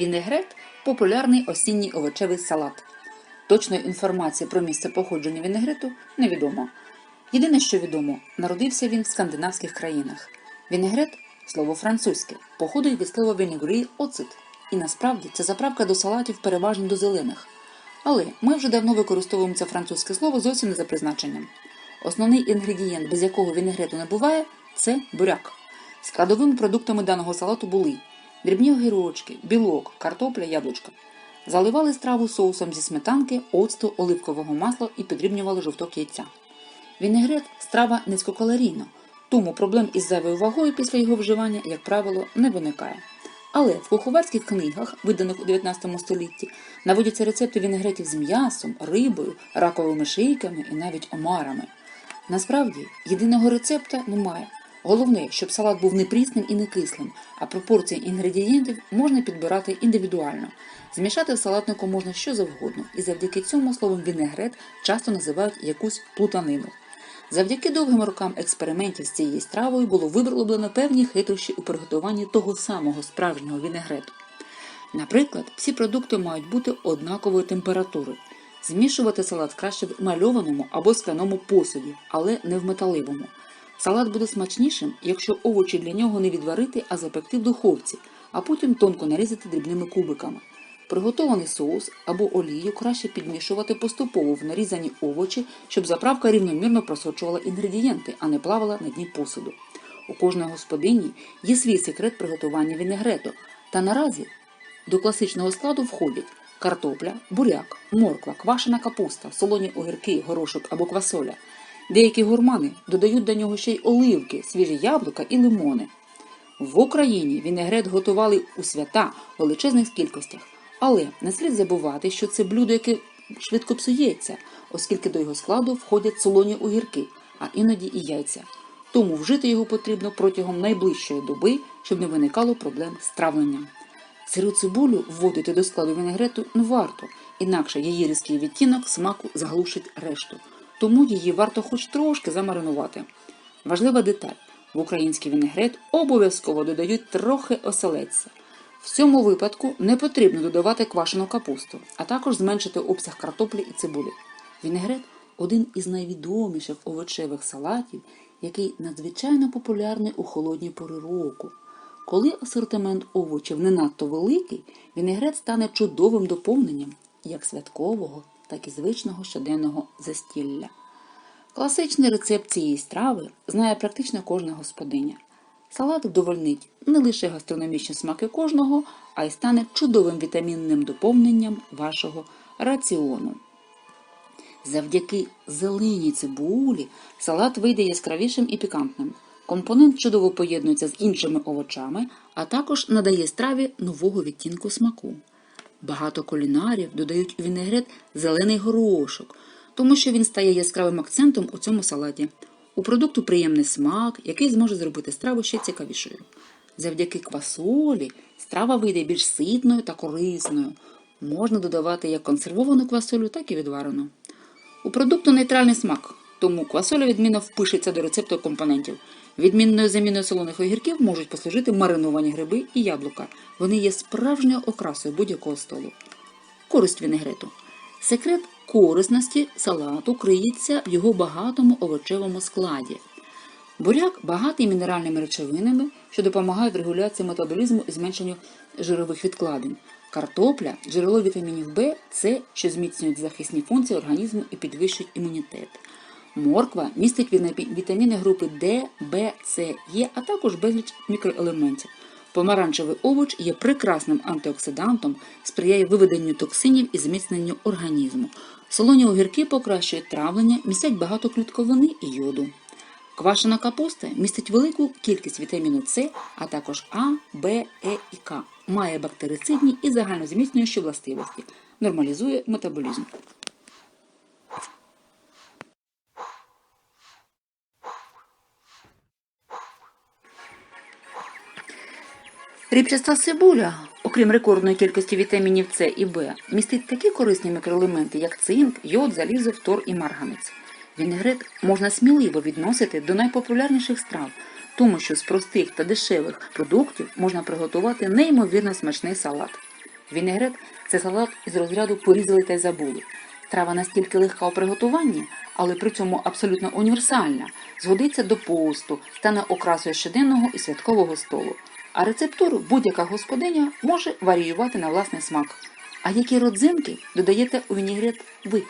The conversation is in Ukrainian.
Вінегрет популярний осінній овочевий салат. Точної інформації про місце походження вінегрету невідомо. Єдине, що відомо, народився він в скандинавських країнах. Вінегрет слово французьке, походить від слова вінегрі оцит. І насправді це заправка до салатів переважно до зелених. Але ми вже давно використовуємо це французьке слово зовсім не за призначенням. Основний інгредієнт, без якого вінегрету не буває, це буряк. Складовими продуктами даного салату були дрібні огірочки, білок, картопля, яблучка. Заливали страву соусом зі сметанки, оцту, оливкового масла і підрібнювали жовток яйця. Вінегрет страва низькокалорійна, тому проблем із зайвою вагою після його вживання, як правило, не виникає. Але в куховарських книгах, виданих у 19 столітті, наводяться рецепти вінегретів з м'ясом, рибою, раковими шийками і навіть омарами. Насправді, єдиного рецепта немає. Головне, щоб салат був не прісним і не кислим, а пропорції інгредієнтів можна підбирати індивідуально. Змішати в салатнику можна що завгодно, і завдяки цьому словом вінегрет часто називають якусь плутанину. Завдяки довгим рокам експериментів з цією стравою було вироблено певні хитрощі у приготуванні того самого справжнього вінегрету. Наприклад, всі продукти мають бути однакової температури. Змішувати салат краще в мальованому або скляному посуді, але не в металевому. Салат буде смачнішим, якщо овочі для нього не відварити, а запекти в духовці, а потім тонко нарізати дрібними кубиками. Приготований соус або олію краще підмішувати поступово в нарізані овочі, щоб заправка рівномірно просочувала інгредієнти, а не плавала на дні посуду. У кожної господині є свій секрет приготування вінегрету, та наразі до класичного складу входять картопля, буряк, морква, квашена капуста, солоні огірки, горошок або квасоля. Деякі гурмани додають до нього ще й оливки, свіжі яблука і лимони. В Україні вінегрет готували у свята в величезних кількостях, але не слід забувати, що це блюдо, яке швидко псується, оскільки до його складу входять солоні огірки, а іноді і яйця. Тому вжити його потрібно протягом найближчої доби, щоб не виникало проблем з травленням. Сиру цибулю вводити до складу вінегрету не варто, інакше її різкий відтінок смаку заглушить решту. Тому її варто хоч трошки замаринувати. Важлива деталь: в український вінегрет обов'язково додають трохи оселедця. В цьому випадку не потрібно додавати квашену капусту, а також зменшити обсяг картоплі і цибулі. Вінегрет один із найвідоміших овочевих салатів, який надзвичайно популярний у холодні пори року. Коли асортимент овочів не надто великий, вінегрет стане чудовим доповненням як святкового, так і звичного щоденного застілля. Класичний рецепт цієї страви знає практично кожна господиня. Салат вдовольнить не лише гастрономічні смаки кожного, а й стане чудовим вітамінним доповненням вашого раціону. Завдяки зеленій цибулі салат вийде яскравішим і пікантним. Компонент чудово поєднується з іншими овочами, а також надає страві нового відтінку смаку. Багато кулінарів додають у вінегрет зелений горошок, тому що він стає яскравим акцентом у цьому салаті. У продукту приємний смак, який зможе зробити страву ще цікавішою. Завдяки квасолі страва вийде більш ситною та корисною. Можна додавати як консервовану квасолю, так і відварену. У продукту нейтральний смак, тому квасоля відмінно впишеться до рецепту компонентів. Відмінною заміною солоних огірків можуть послужити мариновані гриби і яблука. Вони є справжньою окрасою будь-якого столу. Користь вінегрету. Секрет корисності салату криється в його багатому овочевому складі. Буряк багатий мінеральними речовинами, що допомагають регуляції метаболізму і зменшенню жирових відкладень. Картопля джерело вітамінів В, С, що зміцнюють захисні функції організму і підвищують імунітет. Морква містить вітаміни групи Д, Б, С, Е, а також безліч мікроелементів. Помаранчевий овоч є прекрасним антиоксидантом, сприяє виведенню токсинів і зміцненню організму. Солоні огірки покращують травлення, містять багато клітковини і йоду. Квашена капуста містить велику кількість вітаміну С, а також А, Б, Е і К. Має бактерицидні і загальнозміцнюючі властивості, нормалізує метаболізм. Ріпчаста цибуля, окрім рекордної кількості вітамінів С і В, містить такі корисні мікроелементи, як цинк, йод, залізо, фтор і марганець. Вінегрет можна сміливо відносити до найпопулярніших страв, тому що з простих та дешевих продуктів можна приготувати неймовірно смачний салат. Вінегрет це салат із розряду порізали та й забули. Трава настільки легка у приготуванні, але при цьому абсолютно універсальна, згодиться до посту, стане окрасою щоденного і святкового столу. А рецептуру будь-яка господиня може варіювати на власний смак. А які родзинки додаєте у вінігрет ви?